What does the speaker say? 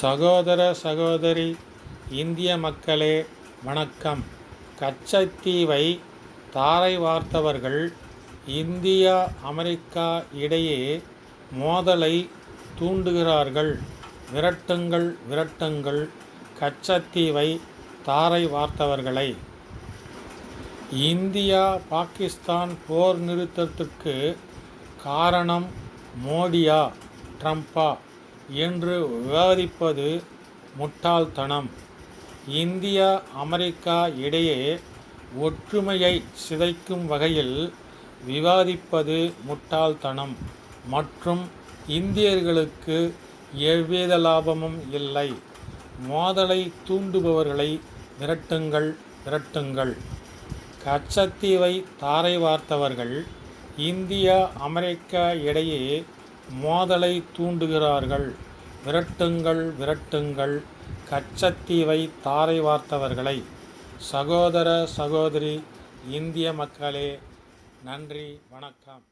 சகோதர சகோதரி இந்திய மக்களே வணக்கம். கச்சத்தீவை தாரை வார்த்தவர்கள் இந்தியா அமெரிக்கா இடையே மோதலை தூண்டுகிறார்கள். விரட்டுங்கள் விரட்டுங்கள் கச்சத்தீவை தாரை வார்த்தவர்களை. இந்தியா பாகிஸ்தான் போர் நிறுத்தத்துக்கு காரணம் மோடியா ட்ரம்பா? என்று விவாதிப்பது முட்டாள்தனம். இந்தியா அமெரிக்கா இடையே ஒற்றுமையை சிதைக்கும் வகையில் விவாதிப்பது முட்டாள்தனம் மற்றும் இந்தியர்களுக்கு எவ்வித லாபமும் இல்லை. மோதலை தூண்டுபவர்களை விரட்டுங்கள் விரட்டுங்கள் கச்சத்தீவை தாரை வார்த்தவர்கள் இந்தியா அமெரிக்கா இடையே மோதலை தூண்டுகிறார்கள். விரட்டுங்கள் விரட்டுங்கள். கச்சத்தீவை தாரை வார்த்தவர்களை. சகோதர சகோதரி இந்திய மக்களே நன்றி வணக்கம்.